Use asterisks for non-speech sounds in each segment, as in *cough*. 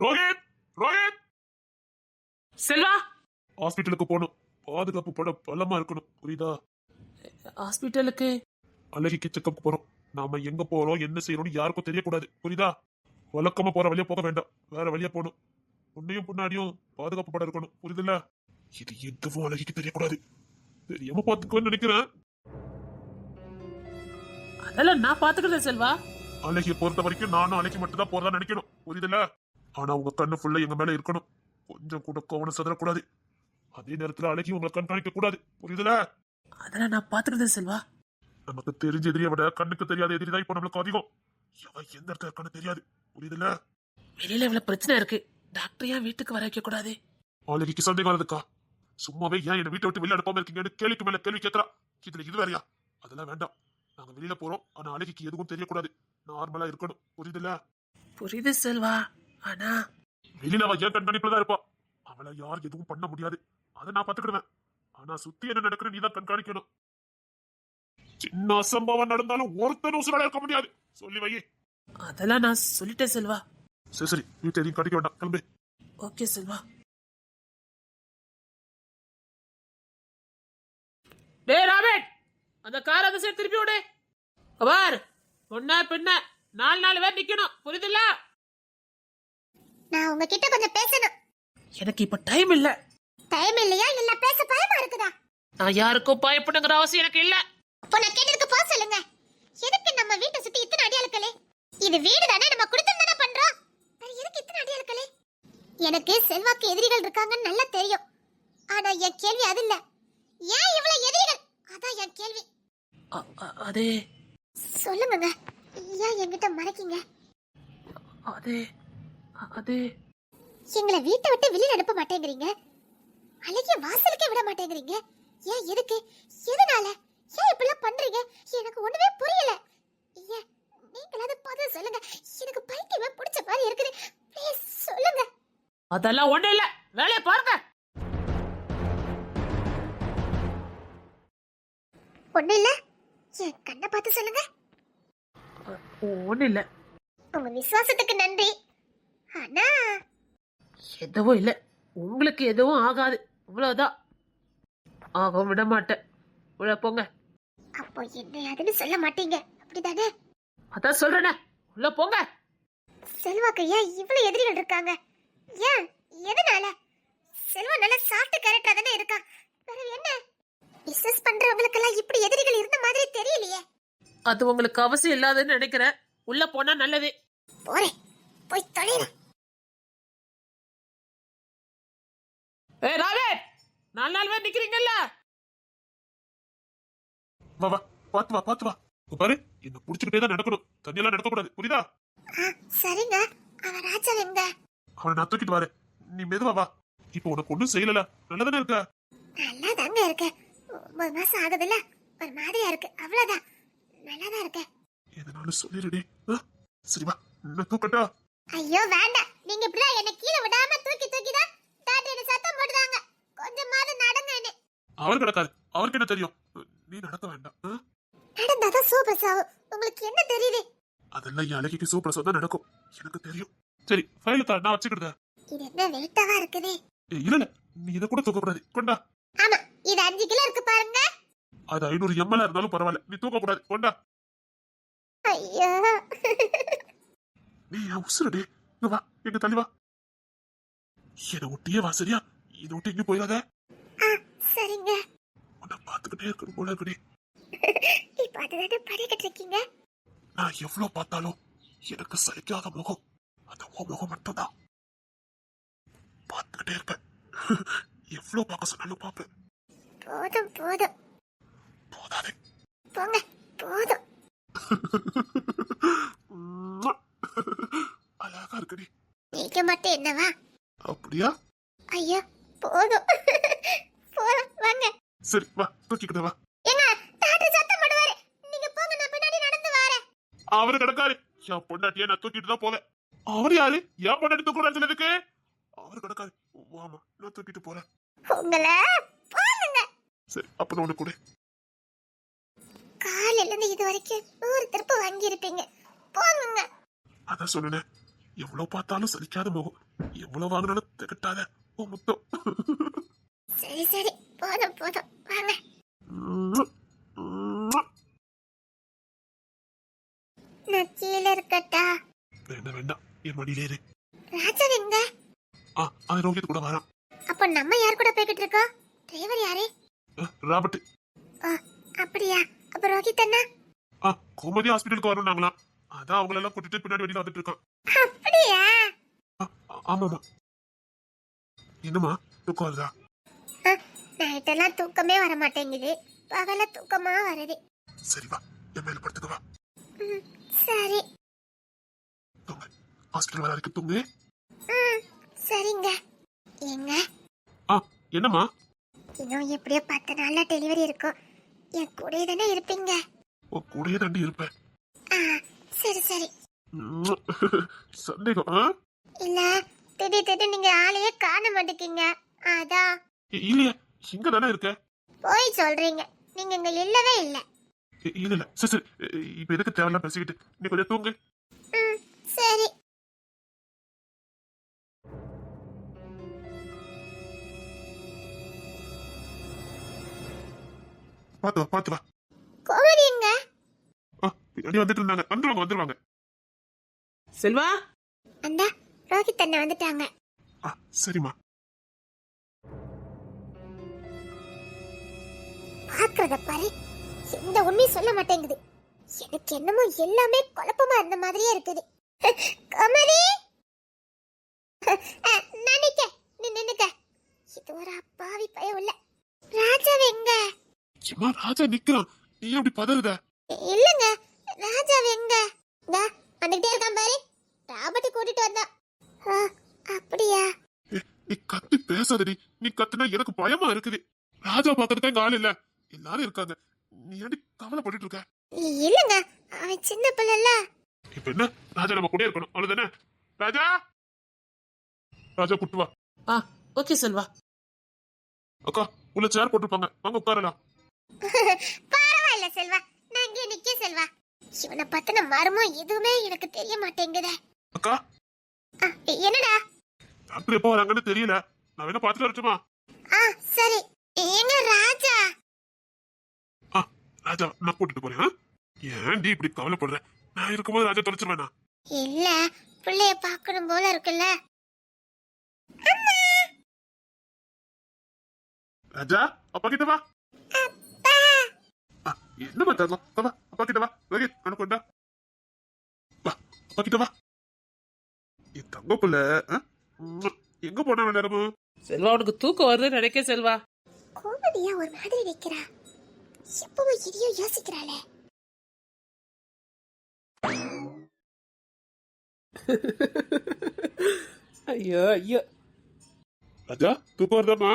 ரோஹித் ரோஹித்! செல்வா! ஹாஸ்பிட்டலுக்கு போகணும். பாதுகாப்பு பட பலமா இருக்கணும். புரியுதா? ஹாஸ்பிட்டலுக்கு? அழகிக்கு செக்கப் போறோம். நாம எங்க போறோம் என்ன செய்யறோம்னு யாருக்கும் தெரியக்கூடாது. புரியுதா? வழக்கமா போற வழியா போக வேண்டாம். வேற வழியா போகணும். உன்னையும் பின்னாடியும் பாதுகாப்பு படம் இருக்கணும் புரியுதுல்ல? இது எதுவும் அழகிக்கு தெரியக்கூடாது. தெரியாம பாத்துக்குவேன்னு நினைக்கிறேன். அதெல்லாம் நான் பாத்துக்கிறேன் செல்வா. அழகிய பொறுத்த வரைக்கும் நானும் அழகி மட்டும் தான் போறதா நினைக்கணும். புரியுதுல்ல? ஆனா உங்க கண்ணு ஃபுல்லா எங்க மேல இருக்கணும். கொஞ்சம் கூட கவனம் சதறக்கூடாது அதே நேரத்துல அழகி உங்களை கண்காணிக்க கூடாது. புரியுதுல? அதெல்லாம் நான் பாத்துக்கிறேன் செல்வா. நமக்கு தெரிஞ்ச எதிரியை விட கண்ணுக்கு தெரியாத எதிரி தான் இப்போ நம்மளுக்கு அதிகம். எவன் எந்த இடத்துல இருக்கான்னு தெரியாது? புரியுதுல்ல வெளியில இவ்வளவு பிரச்சனை இருக்கு. டாக்டர் ஏன் வீட்டுக்கு வர வைக்க கூடாது? அழகிக்கு சந்தேகம் இருக்குக்கா சும்மாவே ஏன் என்னை வீட்டை விட்டு வெளியே அனுப்பாம இருக்கீங்கன்னு கேள்விக்கு மேல கேள்வி கேட்கறா இதுல இது வேறையா? அதெல்லாம் வேண்டாம். நாங்க வெளியில போறோம். ஆனா அழகிக்கு எதுவும் தெரியக்கூடாது. நார்மலா இருக்கணும். புரியுதுல்ல புரியுது செல்வா. ஆனா வெளியில ஏன் கண்காணிப்புல தான் இருப்பா? அவளை யார் எதுவும் பண்ண முடியாது. அதை நான் பாத்துக்கிடுவேன் ஆனா சுத்தி என்ன நடக்குது நீ தான் கண்காணிக்கணும். சின்ன அசம்பவம் நடந்தாலும் ஒருத்தனும் உசுரோட இருக்க முடியாது. சொல்லி வை அதெல்லாம் நான் சொல்லிட்டேன் செல்வா. சரி சரி. வீட்டை எதையும் கடிக்க வேண்டாம். கிளம்பு. ஓகே செல்வா. டேய் ராபர்ட் அந்த கார் அந்த சைடு திருப்பி விடு. பார். பொண்ணா பின்ன நாலு நாலு பேர் நிக்கணும். புரியுதுல்ல? நான் உங்ககிட்ட கொஞ்சம் பேசணும். எனக்கு இப்ப டைம் இல்ல. டைம் இல்லையா? இல்ல பேச பயமா இருக்குதா? நான் யாருக்கும் பயப்படுங்கிற அவசியம் எனக்கு இல்ல. அப்போ நான் கேட்டதுக்கு போக சொல்லுங்க. எதுக்கு நம்ம வீட்டை சுத்தி இத்தனை அடியாளுக்களே இது வீடு தானே நம்ம குடுத்தம் தானே பண்றோம்? வேற எதுக்கு இத்தனை அடியாளுக்களே எனக்கு செல்வாக்கு எதிரிகள் இருக்காங்கன்னு நல்லா தெரியும். ஆனா என் கேள்வி அது இல்ல. ஏன் இவ்வளவு எதிரிகள்? அதான் என் கேள்வி. அ- அ- அதே சொல்லுங்க ஏன் என்கிட்ட மறைக்கீங்க? அதே அதே எங்களை வீட்டை விட்டு வெளியில அனுப்ப மாட்டேங்கிறீங்க? அழகிய வாசலுக்கே விட மாட்டேங்கிறீங்க? ஏன் எதுக்கு? எதனால? ஏன் இப்படிலாம் பண்றீங்க? எனக்கு ஒண்ணுமே புரியல. ஏன் நீங்களாவது பதில் சொல்லுங்க. எனக்கு பைத்தியமே பிடிச்ச மாதிரி இருக்குது. ப்ளீஸ் சொல்லுங்க. அதெல்லாம் ஒண்ணு இல்ல. வேலையை பாருங்க. ஒண்ணு இல்ல. என் கண்ணை பார்த்து சொல்லுங்க. ஒண்ணு இல்ல. உங்க விசுவாசத்துக்கு நன்றி. ஆனா எதுவும் இல்ல. உங்களுக்கு எதுவும் ஆகாது. இவ்வளவுதான். ஆக விட மாட்டேன். உள்ள போங்க. அப்போ என்ன அதுன்னு சொல்ல மாட்டீங்க. அப்படிதானே? அதான் சொல்றேனே. உள்ள போங்க. செல்வாக்கு ஏன் இவ்வளவு எதிரிகள் இருக்காங்க. ஏன்? எதனால? செல்வா நல்ல சாஃப்ட் கேரக்டரா தானே இருக்கா? வேற என்ன? பிசினஸ் பண்றவங்களுக்கெல்லாம் இப்படி எதிரிகள் இருந்த மாதிரி தெரியலையே. அது உங்களுக்கு அவசியம் இல்லாதுன்னு நினைக்கிறேன். உள்ள போனா நல்லது. போறேன். போய் தொலைறேன். ஏ ராவே நாலு நாலு பேர் நிக்கிறீங்கல்ல? வா வா பாத்து வா பாத்து வா. பாரு என்ன புடிச்சுக்கிட்டே தான் நடக்கணும். தண்ணியெல்லாம் நடக்கக்கூடாது புரியுதா? ஆ, சரிங்க. அவன் ராஜா எங்க? அவனை நான் தூக்கிட்டு வரேன். நீ மெதுவா வா. இப்போ உனக்கு ஒண்ணும் செய்யல நல்லதானே இருக்க? நல்லா தாங்க இருக்கு. ஒன்பது மாசம் ஆகுதுல்ல. ஒரு மாதிரியா இருக்கு. அவ்வளவுதான். நல்லா தான் இருக்கு எதனாலும் சொல்லிடுடி ஆ? சரி வா. நான் தூக்கட்டா? ஐயோ வேண்டாம். நீங்க இப்படிலாம் என்ன கீழே விடாம தூக்கி தூக்கி தான் டாடி என்ன சத்தம் போடுறாங்க கொஞ்சமாவது நடங்க என்ன. அவர் கிடக்காது அவருக்கு என்ன தெரியும்? நீ நடக்க வேண்டாம்? நடந்தாதான் சூப்பர் சாவு உங்களுக்கு என்ன தெரியுது? அதெல்லாம் என் அழகிக்கு சூப்பர் தான் நடக்கும். எனக்கு தெரியும். சரி ஃபைல தா நான் வச்சுக்கிட்டேன் இது என்ன வெயிட்டாவா இருக்குது? இல்ல இல்ல. நீ இதை கூட தூக்கக்கூடாது. கொண்டா. ஆமா இது அஞ்சு கிலோ இருக்கு பாருங்க. அது ஐநூறு எம்எல் இருந்தாலும் பரவாயில்ல. நீ தூக்க கூடாது கொண்டா. ஐயோ. நீ உசுரடி இங்க வா எங்க தள்ளி வா. என்னை ஒட்டியே வா சரியா? இதை விட்டு எங்கேயும் போயிடாத. சரிங்க. உன்னை பார்த்துக்கிட்டே இருக்கணும் போல இருக்குடி. இப்ப அதுதானே படிக்கட்டு இருக்கீங்க? நான் எவ்வளவு பார்த்தாலும் எனக்கு சகிக்காத முகம். அந்த உன் முகம் மட்டும்தான். பார்த்துக்கிட்டே இருப்பேன். எவ்வளவு பார்க்க சொன்னாலும் பார்ப்பேன். போதும் போதும். போதாதே. போங்க போதும். அழகா இருக்குடி. நீங்க மட்டும் என்னவா? அப்படியா? ஐயோ போதும். *laughs* போதும் வாங்க. சரி வா தூக்கிக்கிட்ட வா. ஏங்க டாக்டர் சத்தம் போடுவாரு. நீங்க போங்க நான் பின்னாடி நடந்து வரேன். அவரு கிடக்காரு. என் பொண்டாட்டிய நான் தூக்கிட்டு தான் போவேன். அவர் யாரு? என் பொண்டாட்டி தூக்கூடாது சொன்னதுக்கு அவரு கிடக்காரு. வாமா நான் தூக்கிட்டு போறேன். உங்களை போங்க சரி அப்புறம் ஒண்ணு கூட. காலையில இருந்து இது வரைக்கும் நூறு திருப்பு வாங்கி இருப்பீங்க போங்க அதான் சொன்னேன். எவ்வளவு பார்த்தாலும் சலிக்காத முகம். எவ்வளவு வாங்கினாலும் திகட்டாத ஓ முத்தம். சரி சரி. போதும் போதும். வாங்க. நான் கீழே இருக்கட்டா? வேண்டாம் வேண்டாம். என் மடியிலே இரு. ராஜா எங்க? ஆ அது ரோஹித் கூட வரான். அப்ப நம்ம யார் கூட போய்கிட்டு இருக்கோம்? டிரைவர் யாரு? ராபர்ட். ஆ, அப்படியா. அப்ப ரோஹித் அண்ணா? ஆ கோமதி ஹாஸ்பிட்டலுக்கு வரணும்னாங்களாம். அதான் அவங்கள எல்லாம் கூட்டிட்டு பின்னாடி வெளியில வந்துட்டு இருக்கான். அப்படியா? ஆமாமா என்னம்மா? தூக்கம் வருதா? நைட்டெல்லாம் தூக்கமே வர மாட்டேங்குது. பகல தூக்கமா வருது. சரி வா என் மேல படுத்துக்க வா. சரி. தூங்க. ஹாஸ்பிட்டல் வர வரைக்கும் தூங்கு. சரிங்க. ஏங்க? ஆ என்னம்மா? இன்னும் எப்படியோ பத்து நாள்ல டெலிவரி இருக்கும். என் கூடயே தானே இருப்பீங்க? உன் கூடயே தாண்டி இருப்பேன். ஆ சரி சரி. *laughs* சந்தேகம்? இல்ல திடீர் திடீர் நீங்க ஆளையே காண மாட்டேங்க அதான் இல்லையே இங்க தானே இருக்க? போய் சொல்றீங்க. நீங்க இங்க இல்லவே இல்ல. இல்ல இல்ல. சரி சரி. இ- இப்ப எதுக்கு தேவையில்லாம் பேசிக்கிட்டு? நீ கொஞ்சம் தூங்கு. சரி. பாத்து வா பாத்து வா. ஆ பின்னாடி வந்துட்டு இருந்தாங்க. வந்துருவாங்க வந்துருவாங்க. செல்வா? அந்த ரோஹித் அண்ணா வந்துட்டாங்க. ஆ சரிம்மா. பாக்குறத பாரு. எந்த உண்மையும் சொல்ல மாட்டேங்குது. எனக்கு என்னமோ எல்லாமே குழப்பமா இருந்த மாதிரியே இருக்குது. கோமதி அஹ், நான் நிக்க நீ நின்னுக்க. இது ஒரு அப்பாவி பயம் இல்ல. ராஜா எங்க சும்மா ராஜா நிக்கிறான். நீ அப்படி பதறுத? எங்க டா வந்துட்டே இருக்கான் பாரு. ராபர்ட் கூட்டிட்டு வந்தா ஆ, அப்படியா? நீ கத்தி பேசாதடி. நீ கத்துனா எனக்கு பயமா இருக்குது. ராஜா பாக்கிறதுக்கு இங்க ஆள் இல்ல. எல்லாரும் இருக்காங்க. நீ ஏன்டி கவலைப்பட்டுட்டு இருக்க? இல்லங்க. அவன் சின்ன பிள்ளைல இப்ப என்ன? ராஜா நம்ம கூட இருக்கணும். அவ்வளவுதானே? ராஜா? ராஜா கூட்டு வா. ஆ ஓகே செல்வா. அக்கா உள்ள சேர் போட்டிருப்பாங்க. வாங்க உட்காரலாம். *laughs* பரவாயில்ல செல்வா. நான் இங்கே நிக்க செல்வா. இவனை பத்தின மர்மம் எதுவுமே எனக்கு தெரிய மாட்டேங்குதே. அக்கா. என்னடா? டாக்டர் எப்போ வராங்கன்னு தெரியல. நான் வேணா பாத்துட்டு வரட்டுமா? ஆ சரி. எங்க ராஜா? ஆ ராஜா நான் கூட்டிட்டு போறேன் ஆ? ஏன்டி இப்படி கவலைப்படுற? நான் இருக்கும்போது ராஜா தொலைச்சிருவேனா? இல்ல பிள்ளைய பார்க்கணும் போல இருக்குல்ல. ராஜா அப்பா கிட்ட வா. ஆ, என்ன வா. அப்பா கிட்ட வா ரோஹித் அனுக்கொண்டா வா அப்பா கிட்ட வா என் தங்க புள்ள எங்க போனா நேரமும் செல்வா உனக்கு தூக்கம் வருதுன்னு நினைக்க செல்வா. கோமதியா ஒரு மாதிரி நிக்கிறா. எப்பவும் இதையும் யோசிக்கிறாளே. ஐயோ ஐயோ. ராஜா தூக்கம் வருதாமா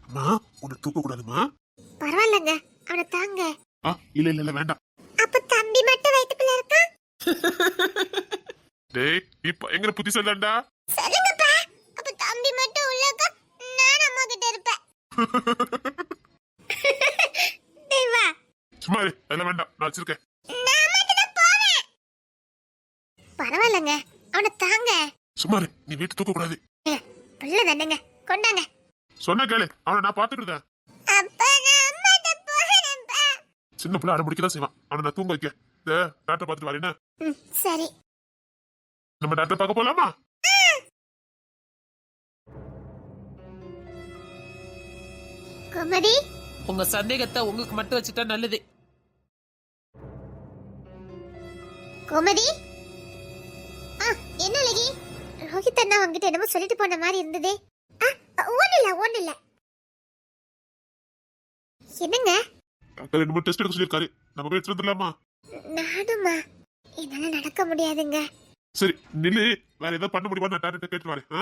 அம்மா உன்னை தூக்க கூடாதுமா பரவாயில்லங்க அவனை தாங்க. ஆ இல்ல இல்ல இல்ல வேண்டாம். அப்ப தம்பி மட்டும் வயித்துக்குள்ள இருக்கான் டேய் நீ பயங்கர புத்திசாலிதான்டா சொல்லுங்கப்பா. அப்ப தம்பி மட்டும் உள்ளக்கா நான் அம்மா கிட்ட இருப்பேன். டேய் வா. சும்மா இரு, அதெல்லாம் வேண்டாம் நான் வச்சிருக்கேன். நான் மட்டும் தான் போவேன். பரவாயில்லங்க அவனை தாங்க. சும்மா இரு, நீ வீட்டு தூக்க கூடாது புள்ள தானேங்க கொண்டாங்க. சொன்ன கேளு அவனை நான் பாத்துட்டு இருந்தேன் சின்ன பிள்ளை அடம்பிடிக்க தான் செய்வான். அவனை நான் தூங்க வைக்க இந்த டாக்டர் பார்த்துட்டு வரேன் சரி. நம்ம டாக்டர் பார்க்க போலாமா? குமரி உங்க சந்தேகத்தை உங்களுக்கு மட்டும் வச்சுட்டா நல்லது. கோமதி? ஆ என்ன அழகி ரோஹித் அண்ணா உங்ககிட்ட என்னமோ சொல்லிட்டு போன மாதிரி இருந்ததே. ஆ ஒண்ணு இல்ல ஒண்ணு இல்ல என்னங்க? டாக்டர் ரெண்டு மூணு டெஸ்ட் எடுக்க சொல்லியிருக்காரு. நம்ம போய் எடுத்துட்டு வந்துடலாமா? நானுமா என்னால நடக்க முடியாதுங்க. சரி நில்லு. வேற ஏதாவது பண்ண முடியுமா? நான் டாக்டர் கேட்டு வரேன். ஆ?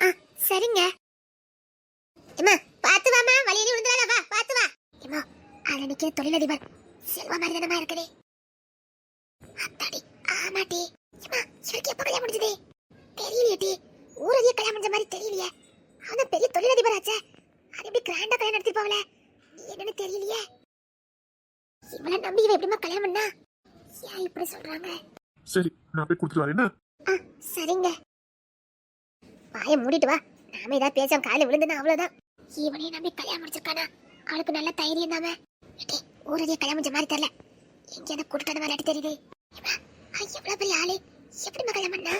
ஆ சரிங்க. அம்மா பாத்து வாமா வழியில விழுந்துடாத வா பாத்து வா. அம்மா அதுல நிக்கிற தொழிலதிபர் செல்வா மாதிரி தானமா இருக்குதே. அத்தாடி ஆமாட்டி. அம்மா இவருக்கு எப்ப கல்யாணம் முடிஞ்சதே? தெரியலையே ஊரதிய கல்யாணம் முடிஞ்ச மாதிரி தெரியலையே. அவன் பெரிய தொழிலதிபர் ஆச்சே அது எப்படி கிராண்டா கல்யாணம் நடத்திருப்பாங்களே என்னன்னு தெரியலையே. இவளை நம்பி இவ எப்படிமா கல்யாணம் பண்ணா? ஏன் இப்படி சொல்றாங்க? சரி நான் போய் கொடுத்துட்டு வரேன் என்ன? ஆ சரிங்க. வாயை மூடிட்டு வா. நாம ஏதாவது பேசாம காலையில விழுந்துனா அவ்வளவுதான். இவனே நம்பி கல்யாணம் முடிச்சிருக்கானா? அவளுக்கு நல்ல தைரியம் தாம ஏடி ஊரடிய கல்யாணம் முடிஞ்ச மாதிரி தெரியல. எங்க என்ன கூட்டிட்டு விளையாட்டு தெரியுது? எவ்வளவு பெரிய ஆளு? எப்படி கல்யாணம் பண்ணா?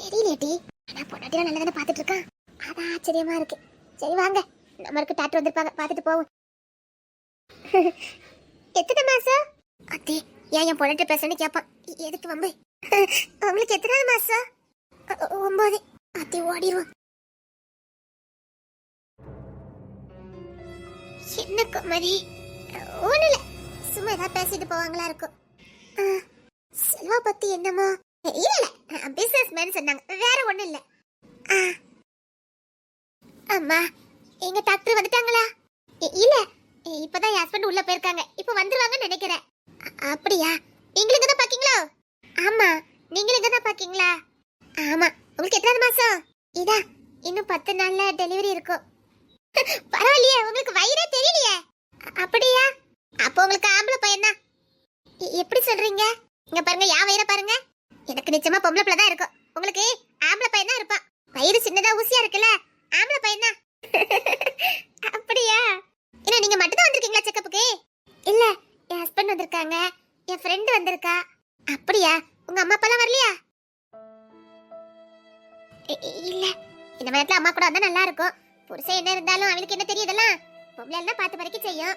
தெரியலேடி ஆனா பொண்டாட்டிலாம் நல்லதானே பாத்துட்டு இருக்கான் அதான் ஆச்சரியமா இருக்கு. சரி வாங்க. நம்மளுக்கு டாக்டர் வந்திருப்பாங்க. பாத்துட்டு போவோம். *laughs* எத்தனை மாசம்? அத்தி ஏன் என் பொண்டாட்டி பேசணும்னு கேட்பான் எதுக்கு வம்பு? *laughs* உங்களுக்கு எத்தனை மாசம்? ஒன்பது அத்தி ஓடிடுவோம் என்ன குமரி? ஒண்ணுல சும்மா ஏதாவது பேசிட்டு போவாங்களா இருக்கும். ஆ, செல்வா பத்தி என்னமோ? இல்ல இல்ல. பிசினஸ் மேன் சொன்னாங்க. வேற ஒண்ணும் இல்ல. ஆ. அம்மா எங்க டாக்டர் வந்துட்டாங்களா? இல்ல. இப்பதான் என் ஹஸ்பண்ட் உள்ள போயிருக்காங்க. இப்போ வந்துருவாங்கன்னு நினைக்கிறேன். அப்படியா? நீங்களும் இங்க தான் பாக்கீங்களோ? ஆமா நீங்களும் இங்க தான் பாக்கீங்களா? ஆமா உங்களுக்கு எத்தனாவது மாசம்? இதா இன்னும் பத்து நாள்ல டெலிவரி இருக்கும். *laughs* பரவாயில்லையே உங்களுக்கு வயிறே தெரியலையே. அப்படியா? அப்போ உங்களுக்கு ஆம்பளை பையன் தான் எப்படி சொல்றீங்க? இங்க பாருங்க யா வயிறை பாருங்க. எனக்கு நிச்சயமா பொம்பளை பிள்ளை தான் இருக்கும். உங்களுக்கு ஆம்பளை பையன் தான் இருப்பான். வயிறு சின்னதா ஊசியா இருக்குல்ல? ஆம்பளை பையன் தான் *laughs* அப்படியா? என்ன நீங்க மட்டும் தான் வந்திருக்கீங்களா செக்கப்புக்கு? இல்ல என் ஹஸ்பண்ட் வந்திருக்காங்க. என் ஃப்ரெண்ட் வந்திருக்கா. அப்படியா? உங்க அம்மா அப்பாலாம் வரலையா? இல்ல. இந்த நேரத்துல அம்மா கூட வந்தா நல்லா இருக்கும். புருஷன் என்ன இருந்தாலும் அவளுக்கு என்ன தெரியுதெல்லாம் பொம்பளை எல்லாம் பார்த்து வரைக்கும் செய்யும்.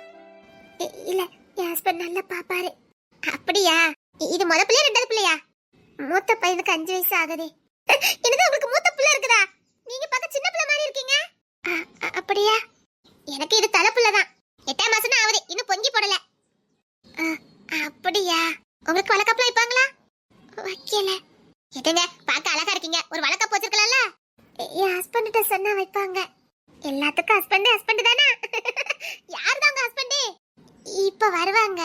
இல்ல என் ஹஸ்பண்ட் நல்லா பாப்பாரு அப்படியா? இது முத பிள்ளையா ரெண்டாவது பிள்ளையா? மூத்த பையனுக்கு அஞ்சு வயசு ஆகுது. என்னது உங்களுக்கு மூத்த பிள்ளை இருக்குதா? நீங்க பார்க்க சின்ன பிள்ளை மாதிரி இருக்கீங்க. அ- அ- அப்படியா? எனக்கு இது தலை பிள்ளை தான் எட்டாம் மாசம் ஆகுது. இன்னும் பொங்கி போடல. அப்படியா? உங்களுக்கு வழக்கப்புறம் வைப்பாங்களா? வைக்கல. எதுங்க? பார்க்க அழகா இருக்கீங்க. ஒரு வழக்கப் வச்சிருக்கலாம்ல? என் ஹஸ்பண்ட்ட சொன்னா வைப்பாங்க. எல்லாத்துக்கும் ஹஸ்பண்ட் ஹஸ்பண்ட் தானே? யார் தான் உங்க ஹஸ்பண்ட் இப்ப வருவாங்க.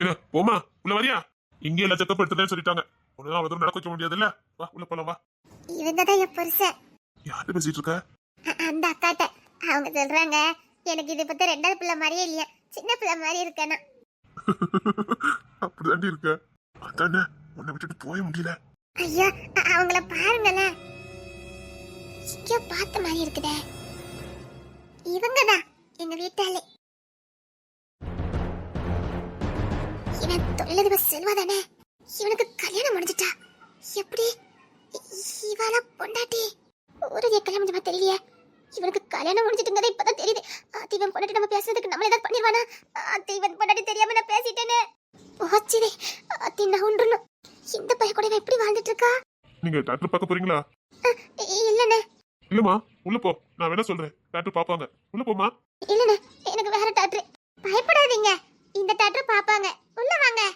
என்ன போமா உள்ள வரியா? இங்கே எல்லாம் செக்கப் எடுத்துட்டேன்னு சொல்லிட்டாங்க. அவ்வளவு தூரம் நடக்க வைக்க முடியாதுல்ல? வா உள்ள போலாம் வா. இவங்க தான் என் புருஷன். யார்கிட்ட பேசிட்டு இருக்க? அந்த அக்காட்ட. அவங்க சொல்றாங்க எனக்கு இது பத்தி ரெண்டாவது பிள்ளை மாதிரியே இல்லையா சின்ன பிள்ளை மாதிரி இருக்கேனா *laughs* அப்படிதாண்டி இருக்க. அதானே உன்னை விட்டுட்டு போய முடியல. ஐயா அவங்கள பாருங்களேன் எங்கேயோ பார்த்த மாதிரி இருக்குதே. இவங்க தான் எங்க வீட்டாளே இவன் தொழிலதிபர் செல்வா தானே இவனுக்கு கல்யாணம் முடிஞ்சிட்டா. எப்படி? இவாள பொண்டாட்டி. ஒரு கல்யாணம் முடிஞ்சமா தெரியலையே. இவனுக்கு கல்யாணம் முடிஞ்சிட்டுங்கிறத இப்பதான் தெரியுது. ஆத்தி இவன் பொண்டாட்டி நம்ம பேசுறதுக்கு நம்மள ஏதாவது பண்ணிடுவானா ஆத்தி இவன் தெரியாம நான் பேசிட்டேனே. போச்சுதே ஆத்தி நான் ஒன்றுணும் இந்த பையன் கூட இவன் எப்படி வாழ்ந்துட்டு இருக்கா நீங்க டாக்டர் பார்க்க போறீங்களா? இ- இல்லண்ணே. இல்லம்மா உள்ள போ. நான் வேணா சொல்றேன். டாக்டர் பாப்பாங்க உள்ள போமா இல்லண்ணே எனக்கு வேற டாக்டர் பயப்படாதீங்க. இந்த டாக்டர் பாப்பாங்க உள்ள வாங்க.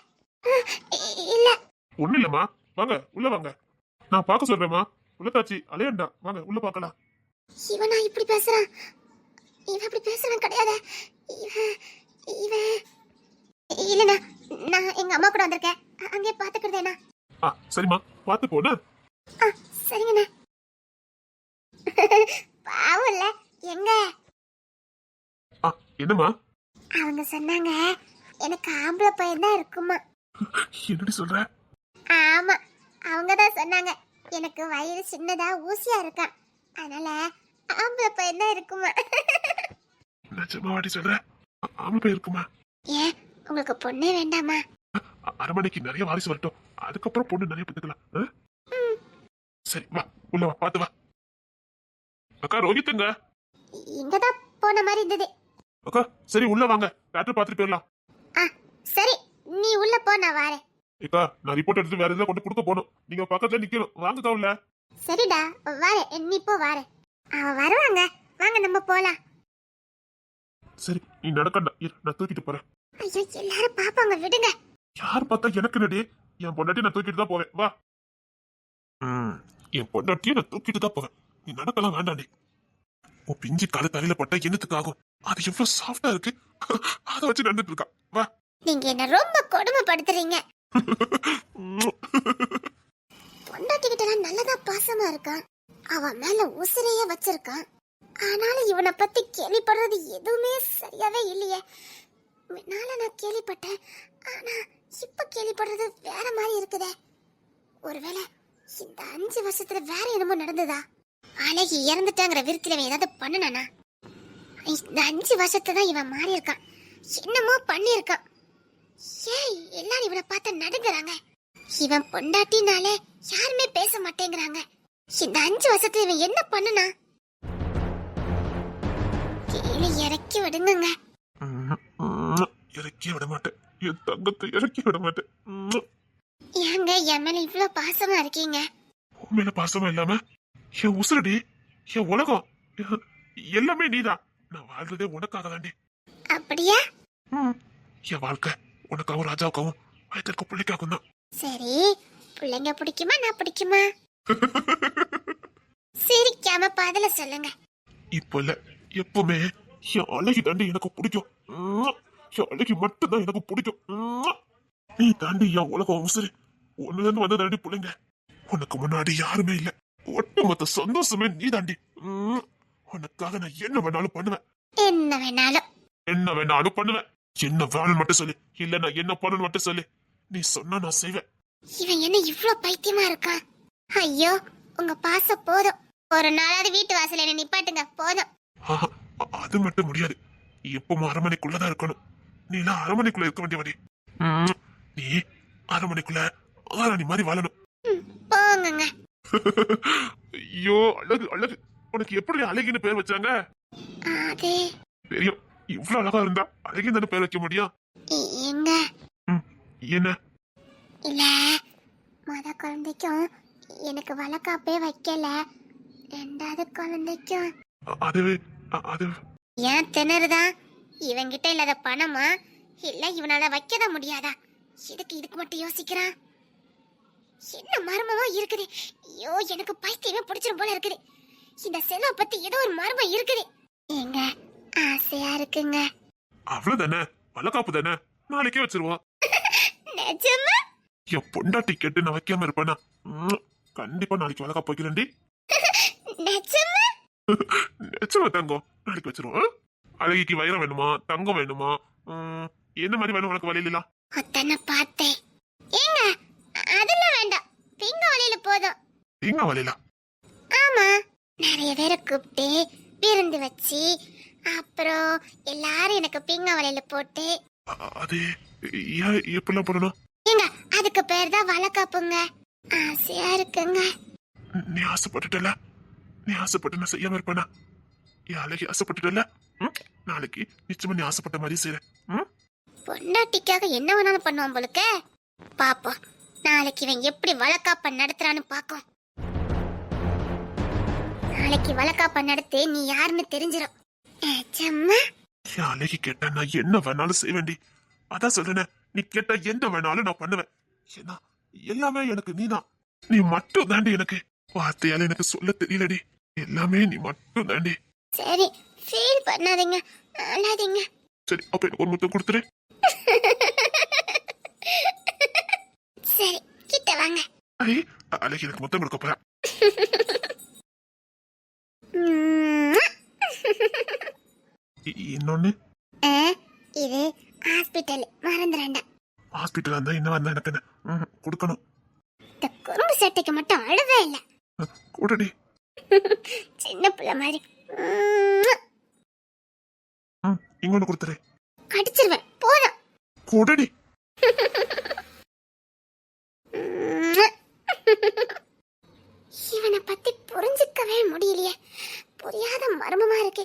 இல்ல. ஒண்ணு இல்லம்மா. வாங்க உள்ள வாங்க. நான் பார்க்க சொல்றேம்மா. உள்ள தாச்சி அலையண்டா. வாங்க உள்ள பார்க்கலாம். இவனா இப்படி பேசுறான். இவன் இப்படி பேசுறான் கிடையாது. இவன் இவன். இல்லண்ணா நான் எங்க அம்மா கூட வந்திருக்கேன். அங்கே பாத்துக்கிறதேண்ணா ஆ சரிம்மா. பார்த்து போன ஆ சரிங்கண்ணா. பாவம் இல்ல. எங்க? ஆ என்னம்மா? அவங்க சொன்னாங்க எனக்கு ஆம்பளை பையன் தான் இருக்குமா. என்னடி சொல்ற? ஆமா அவங்க தான் சொன்னாங்க எனக்கு வயிறு சின்னதா ஊசியா இருக்கான் அதனால ஆம்பளை பையன் தான் இருக்குமா? நிஜமா வாடி சொல்ற ஆம்பளை பையன் இருக்குமா? ஏன்? உங்களுக்கு பொண்ணே வேண்டாமா? அ- அரண்மனைக்கு நிறைய வாரிசு வரட்டும். அதுக்கப்புறம் பொண்ணு நிறைய பெத்துக்கலாம் ஆ? சரி வா உள்ள வா பார்த்து வா. அக்கா ரோஹித்துங்க இங்கதான் போன மாதிரி இருந்தது. அக்கா சரி உள்ள வாங்க. டாக்டர் பார்த்துட்டு போயிடலாம். சரி நீ உள்ள போ நான் வரேன். ஏக்கா நான் ரிப்போர்ட் எடுத்து வேற எதுல கொண்டு கொடுக்க போகணும். நீங்க பக்கத்துல நிக்கணும். வாங்கக்கா உள்ள. சரிடா வரேன் நீ போ வரேன் அவ வருவாங்க. வாங்க நம்ம போலாம். சரி நீ நடக்கண்டா இரு நான் தூக்கிட்டு போறேன். ஐயோ எல்லாரும் பாப்பாங்க விடுங்க. யார் பார்த்தா எனக்கு நடி என் பொண்டாட்டி நான் தூக்கிட்டு தான் போவேன். வா. ம், என் பொண்டாட்டியை நான் தூக்கிட்டு தான் போவேன். நீ நடக்கலாம் வேண்டாண்டி. உன் பிஞ்சு கால தலையில பட்டா என்னத்துக்கு ஆகும் அது எவ்வளவு சாஃப்டா இருக்கு. அதை வச்சு நடந்துட்டு இருக்கா. வா. நீங்க என்ன ரொம்ப கொடுமைப்படுத்துறீங்க. *laughs* பொண்டாட்டிக்கிட்ட எல்லாம் நல்லதா பாசமா இருக்கான். அவன் மேல உசிரைய வச்சிருக்கான். ஆனாலும் இவனை பத்தி கேள்விப்படுறது எதுவுமே சரியாவே இல்லையே. முன்னால நான் கேள்விப்பட்டேன். ஆனா இப்ப கேள்விப்படுறது வேற மாதிரி இருக்குதே. ஒருவேளை இந்த அஞ்சு வருஷத்துல வேற என்னமோ நடந்ததா? அழகி இறந்துட்டாங்கிற விருத்தில ஏதாவது பண்ணுனானா? இந்த அஞ்சு வருஷத்துல தான் இவன் மாறி இருக்கான் என்னமோ பண்ணியிருக்கான். ஏன் எல்லாரும் இவனை பார்த்து நடுங்குறாங்க. இவன் பொண்டாட்டினாலே யாருமே பேச மாட்டேங்கிறாங்க. இந்த அஞ்சு வருஷத்துல இவன் என்ன பண்ணுனா? கீழே இறக்கி ம்ம். இறக்கி விட மாட்டேன். என் தங்கத்தை இறக்கி விட மாட்டேன். ஏங்க என் மேல இவ்ளோ பாசமா இருக்கீங்க? உன் மேல பாசமா இல்லாம என் உசுரடி என் உலகம் எல்லாமே நீதான். நான் வாழ்றதே உனக்காக தாண்டி. அப்படியா? என் வாழ்க்கை உனக்காகவும் ராஜாவுக்காகவும் வயத்திற்கு பிள்ளைக்காகவும் தான். சரி பிள்ளைங்க பிடிக்குமா நான் பிடிக்குமா? சிரிக்காம பதில சொல்லுங்க. இப்ப இல்ல எப்பவுமே என் அழகி தாண்டி எனக்கு பிடிக்கும். என் அழகி மட்டும்தான் எனக்கு பிடிக்கும். நீ தாண்டி என் உலகம் உசுரு ஒண்ணுல இருந்து வந்த தாண்டி பிள்ளைங்க. உனக்கு முன்னாடி யாருமே இல்ல. ஒட்டுமொத்த சந்தோஷமே நீ தாண்டி. உனக்காக நான் என்ன வேணாலும் பண்ணுவேன். என்ன வேணாலும். என்ன வேணாலும் பண்ணுவேன். என்ன வேணும் மட்டும் சொல்லு. இல்ல நான் என்ன பண்ணணும் மட்டும் சொல்லு. நீ சொன்னா நான் செய்வேன். இவன் என்ன இவ்ளோ பைத்தியமா இருக்கான்? ஐயோ உங்க பாசம் போதும். ஒரு நாளாவது வீட்டு வாசல்ல என்ன நிப்பாட்டுங்க போதும். ஆஹா, அ- அது மட்டும் முடியாது. எப்பவும் அரமனைக்குள்ளதான் இருக்கணும். நீ எல்லாம் அரமனைக்குள்ள இருக்க வேண்டியவடி ம்ம். நீ அரமனைக்குள்ள மகாராணி மாதிரி வாழணும். போங்கங்க. ஐயோ அழகு அழகு. உனக்கு எப்படி அழகின்னு பேர் வச்சாங்க? அது. தெரியும். இவ்வளவு அழகா இருந்தா அழகின்னு தானே பேர் வைக்க முடியும். எ- எங்க என்ன? இல்ல முத குழந்தைக்கும் எனக்கு வளக்காப்பே வைக்கல. ரெண்டாவது குழந்தைக்கும். அது அது. ஏன் திணறுதான் இவன்கிட்ட இல்லாத பணமா? இல்ல இவனால வைக்கதான் முடியாதா? எதுக்கு இதுக்கு மட்டும் யோசிக்கிறான் என்ன மர்மமா இருக்குது? ஐயோ எனக்கு பைத்தியமே பிடிச்சிரும் போல இருக்குது. இந்த செலவை பத்தி ஏதோ ஒரு மர்மம் இருக்குது. ஏங்க ஆசையா இருக்குங்க. அவ்வளவுதானே? வளக்காப்பு தானே? நாளைக்கே வச்சிருவோம். *laughs* நிஜமா? என் பொண்டாட்டி கேட்டு நான் வைக்காம இருப்பேனா. கண்டிப்பா நாளைக்கு வளக்காப்பு வைக்கிறேன்டி *laughs* நிஜமா? நிச்சயமா தங்கம். நாளைக்கு வச்சிருவோம். அழகிக்கு வைரம் வேணுமா? தங்கம் வேணுமா? என்ன மாதிரி வேணும் உனக்கு வழியில ஒத்தனை பார்த்தேன். ஏங்க அதெல்லாம் வேண்டாம். பிங்க வழியில போதும். எங்க வழியில ஆமா. நிறைய பேரை கூப்பிட்டு விருந்து வச்சு அப்புறம் எல்லாரும் எனக்கு பிங்க வலையில போட்டு. அது எப்படிலாம் பண்ணணும் ஏங்க அதுக்கு பேர் தான் வளக்காப்புங்க ஆசையா இருக்குங்க. நீ ஆசைப்பட்டுட்டல? நீ ஆசைப்பட்டு நான் செய்யாம இருப்பேனா? அழகி ஆசைப்பட்டுட்டல? நாளைக்கு நிச்சயமா நீ ஆசைப்பட்ட மாதிரி செய்யறேன்? பொண்டாட்டிக்காக என்ன வேணாலும் பண்ணுவான் போலுக்க பாப்போம் நாளைக்கு இவன் எப்படி வளக்காப்ப நடத்துறான்னு பாக்கும். நாளைக்கு வளக்காப்ப நடத்து நீ யாருன்னு தெரிஞ்சிடும் என் அழகி கேட்டா நான் என்ன வேணாலும் செய்வேண்டி அதான் சொல்றேனே நீ கேட்டா என்ன வேணாலும் நான் பண்ணுவேன். ஏன்னா எல்லாமே எனக்கு நீதான். நீ மட்டும் தாண்டி எனக்கு. வார்த்தையால எனக்கு சொல்ல தெரியலடி. எல்லாமே நீ மட்டும் தாண்டி. சரி ஃபீல் பண்ணாதீங்க. அழாதீங்க. சரி அப்ப எனக்கு ஒரு முத்தம் கொடுத்துரு. சரி கிட்ட வாங்க. ஐ அழகி எனக்கு முத்தம் கொடுக்க போறேன் *laughs* இன்னொன்னு? இது ஹாஸ்பிட்டல் மறந்துடா ஹாஸ்பிட்டல் இருந்தா என்ன வந்தா எனக்கு என்ன கொடுக்கணும். இந்த குறும்பு சட்டைக்கு மட்டும் அழுவே இல்ல. கூடடி. *laughs* சின்ன பிள்ளை மாதிரி. இங்கொன்னு கொடுத்துரு. கடிச்சிருவேன் போதும். கூடடி. இவனை பத்தி புரிஞ்சுக்கவே முடியலையே. புரியாத மர்மமா இருக்கு.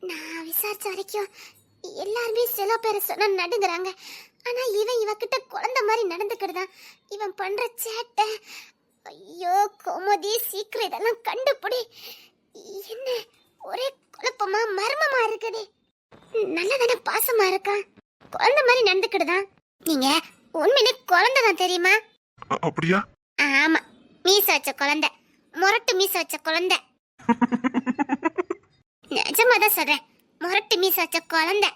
நான் விசாரிச்ச வரைக்கும் எல்லாருமே சில பேரை சொன்ன நடுங்குறாங்க. ஆனா இவன் இவகிட்ட குழந்தை மாதிரி நடந்துக்கிடுதான் இவன் பண்ற சேட்டை. ஐயோ கோமதி சீக்கிரம் இதெல்லாம் கண்டுபிடி. என்ன? ஒரே குழப்பமா மர்மமா இருக்குது. நல்லதானே பாசமா இருக்கான் குழந்தை மாதிரி நடந்துக்கிடுதான் நீங்க உண்மையிலே குழந்தை தான் தெரியுமா? அப்படியா? ஆமா மீச வச்ச குழந்தை. முரட்டு மீச வச்ச குழந்தை. நிஜமா தான் சொல்றேன் முரட்டு மீச வச்ச குழந்தை.